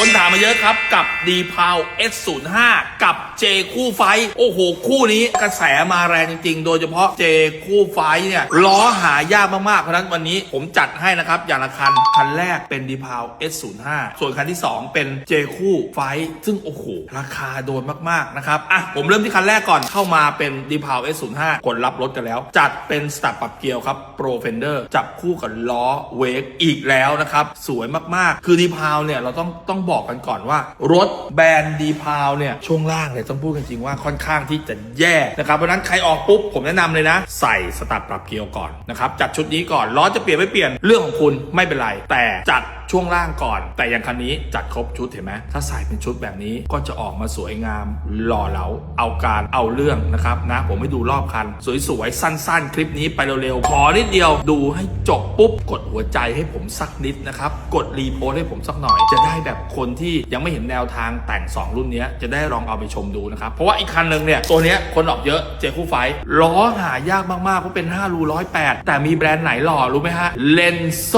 คนถามมาเยอะครับกับ d p o w S05 กับ J คู่ไฟ โอ้โห คู่นี้กระแสมาแรงจริง ๆ โดยเฉพาะ J คู่ไฟเนี่ยล้อหายากมากๆ เพราะฉะนั้นวันนี้ผมจัดให้นะครับอย่างละคัน คันแรกเป็น d p o w S05 ส่วนคันที่ 2 เป็น J คู่ไฟ ซึ่งโอ้โห ราคาโดนมากๆนะครับอะผมเริ่มที่คันแรกก่อนเข้ามาเป็น d p o w S05 กดรับรถกันแล้ว จัดเป็นสตับปรับเกียร์ครับ Pro Fender จับคู่กับล้อเวกอีกแล้วนะครับสวยมากๆ คือ d p o w เนี่ยเราต้องต้องบอกกันก่อนว่ารถแบรนด์ d p o w เนี่ยช่วงล่างเลยต้องพูดกันจริงว่าค่อนข้างที่จะแย่นะครับเพราะนั้นใครออกปุ๊บผมแนะนำเลยนะ ใส่สตาร์ปรับเกียร์ก่อนนะครับจัดชุดนี้ก่อนล้อจะเปลี่ยนไม่เปลี่ยนเรื่องของคุณไม่เป็นไร แต่จัด ช่วงล่างก่อน แต่อย่างคันนี้จัดครบชุดเห็นไหมถ้าใส่เป็นชุดแบบนี้ก็จะออกมาสวยงามหล่อเหลาเอาการเอาเรื่องนะครับนะผมให้ดูรอบคัน สวยๆ สั้นๆ คลิปนี้ไปเร็วๆ ขอนิดเดียวดูให้จบปุ๊บ กดหัวใจให้ผมสักนิดนะครับ กดรีโพสให้ผมสักหน่อย จะได้แบบคนที่ยังไม่เห็นแนวทางแต่ง 2 รุ่นนี้จะได้ลองเอาไปชมดูนะครับ เพราะว่าอีกคันหนึ่งเนี่ย ตัวเนี้ยคนออกเยอะเจคู่ไฟล้อหายากมากๆเพราะเป็น5รู108แต่มีแบรนด์ไหนหล่อรู้ไหมฮะเลนโซ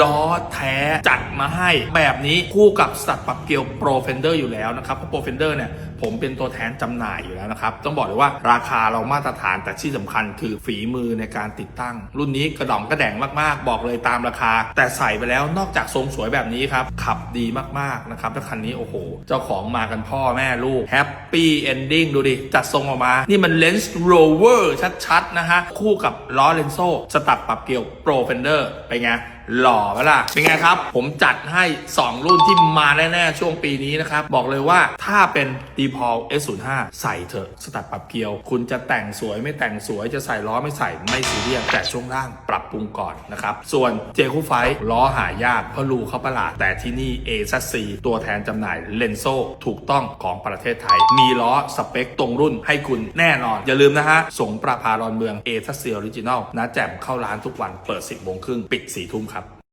ล้อแท้จัดมาให้แบบนี้คู่กับสัตว์ปรับเกลียวโปรเฟนเดอร์อยู่แล้วนะครับเพราะโปรเฟนเดอร์เนี่ยผมเป็นตัวแทนจำหน่ายอยู่แล้วนะครับ ต้องบอกเลยว่าราคาเรามาตรฐานแต่ที่สำคัญคือฝีมือในการติดตั้ง รุ่นนี้กระดองกระแดงมากๆ บอกเลยตามราคา แต่ใส่ไปแล้วนอกจากทรงสวยแบบนี้ครับ ขับดีมากๆนะครับแล้วคันนี้โอ้โห เจ้าของมากันพ่อแม่ลูกแฮปปี้เอนดิ้งดูดิ จัดทรงออกมา นี่มันเลนส์โรเวอร์ชัดๆนะฮะคู่กับล้อเลนโซสตัดปรับเกลียวโปรเฟนเดอร์ไปไง หล่อปะล่ะ เป็นไงครับ ผมจัดให้ 2 รุ่นที่มาแน่ๆ ช่วงปีนี้นะครับ บอกเลยว่าถ้าเป็น d p o l S05 ใส่เถอะ สตัดปรับเกียว คุณจะแต่งสวยไม่แต่งสวยจะใส่ล้อไม่ใส่ไม่ซีเรียสแต่ช่วงล่างปรับปรุงก่อนนะครับ ส่วนเจคูไฟล้อหายากเพราะรูเขาประหลาดแต่ที่นี่ a z c ตัวแทนจำหน่ายเลนโซถูกต้องของประเทศไทย มีล้อสเปคตรงรุ่นให้คุณแน่นอน อย่าลืมนะฮะสงประพารอนเมือง a z c Original นะแจ่มเข้าร้านทุกวันเปิด 10โมงครึ่งปิด4ทุ่มครับ